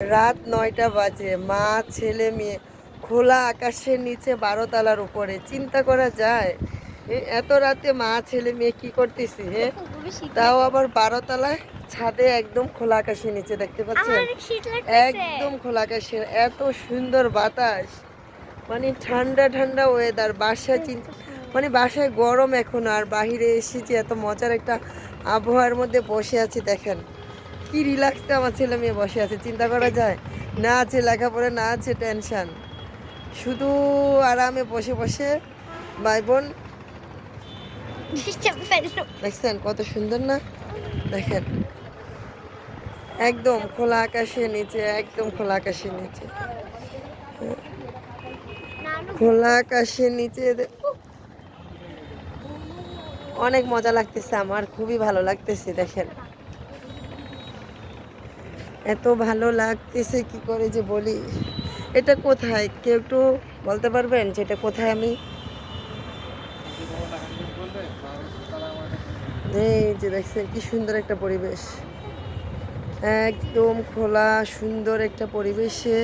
রাত নয়টা বাজে মা ছেলে মেয়ে খোলা আকাশের নিচে বারো তলার উপরে। চিন্তা করা যায় এত রাতে মা ছেলে মেয়ে কি করতেছি হ্যাঁ তাও আবার বারো তলায় ছাদে একদম খোলা আকাশের নিচে দেখতে পাচ্ছেন? একদম খোলা আকাশের এত সুন্দর বাতাস। মানে ঠান্ডা ঠান্ডা ওয়েদার বাসায় চিন্তা মানে বাসায় গরম এখন আর বাহিরে এসেছি এত মজার একটা আবহাওয়ার মধ্যে বসে আছি দেখেন। কি রিল্যাক্সে আমার ছেলে মেয়ে বসে আছে চিন্তা করা যায়। না আছে লেখাপড়া না আছে টেনশন শুধু আরামে বসে বসে ভাই বোন দেখছেন কত সুন্দর না? দেখেন। একদম খোলা আকাশের নিচে একদম খোলা আকাশের নিচে। খোলা আকাশের নিচে অনেক মজা লাগতেছে আমার খুবই ভালো লাগতেছে দেখেন। এত ভালো লাগতেছে কি করে যে বলি? এটা কোথায়? কেউ একটু বলতে পারবেন যে এটা কোথায় আমি? এই যে দেখছেন কি সুন্দর একটা পরিবেশ। একদম খোলা সুন্দর একটা পরিবেশে।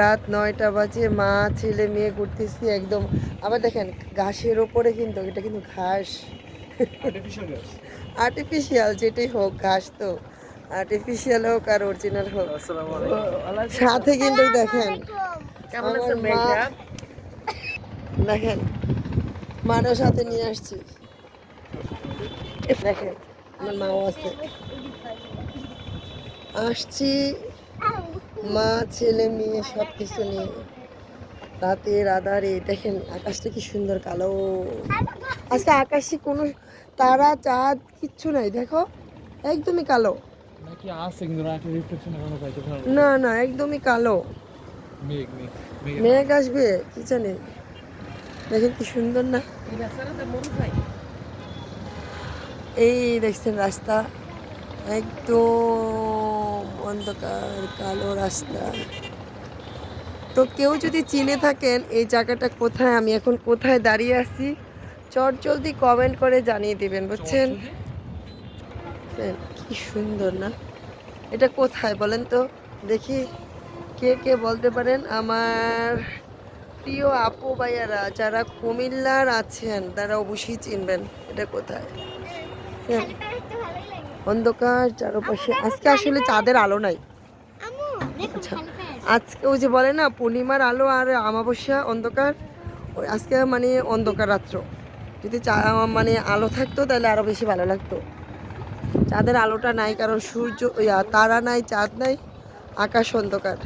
রাত নয়টা বাজে মা ছেলে মেয়ে ঘুরতেছি একদম। আবার দেখেন ঘাসের ওপরে কিন্তু এটা কিন্তু ঘাস। আর্টিফিশিয়াল যেটাই হোক ঘাস তো। আর্টিফিশিয়াল হোক আর অরিজিনাল হোক। সাথে কিন্তু দেখেন দেখেন মারও সাথে নিয়ে আসছি। দেখেন আমার মাও আছে। আসছি মা ছেলে মেয়ে সব কিছু নিয়ে। রাতের আধারে দেখেন আকাশটা কি সুন্দর কালো। আজকে আকাশে কোনো তারা চাঁদ কিচ্ছু নাই দেখো? একদমই কালো। নাকি আছে কিন্তু না রিফ্লেকশন এখনও পাইতে না না একদমই কালো। মেঘ মেঘ মেঘ। আসবে কি জানি। দেখেন কি সুন্দর না? এই দেখছেন রাস্তা একদম অন্ধকার কালো রাস্তা। তো কেউ যদি চিনে থাকেন এই জায়গাটা কোথায় আমি এখন কোথায় দাঁড়িয়ে আছি চট জলদি কমেন্ট করে জানিয়ে দিবেন বুঝছেন? দেখছেন? কি সুন্দর না? এটা কোথায় বলেন তো? দেখি কে কে বলতে পারেন? আমার প্রিয় আপু ভাইয়ারা যারা কুমিল্লার আছেন তারা অবশ্যই চিনবেন এটা কোথায়। হ্যাঁ, অন্ধকার চারপাশে। আজকে আসলে চাঁদের আলো নাই। আচ্ছা আজকে ওই যে বলে না পূর্ণিমার আলো আর আমাবস্যা অন্ধকার। ওই আজকে মানে অন্ধকার রাত্র। যদি চা- মানে আলো থাকতো তাহলে আরও বেশি ভালো লাগতো। চাঁদের আলোটা নাই কারণ সূর্য তারা নাই চাঁদ নাই আকাশ অন্ধকার।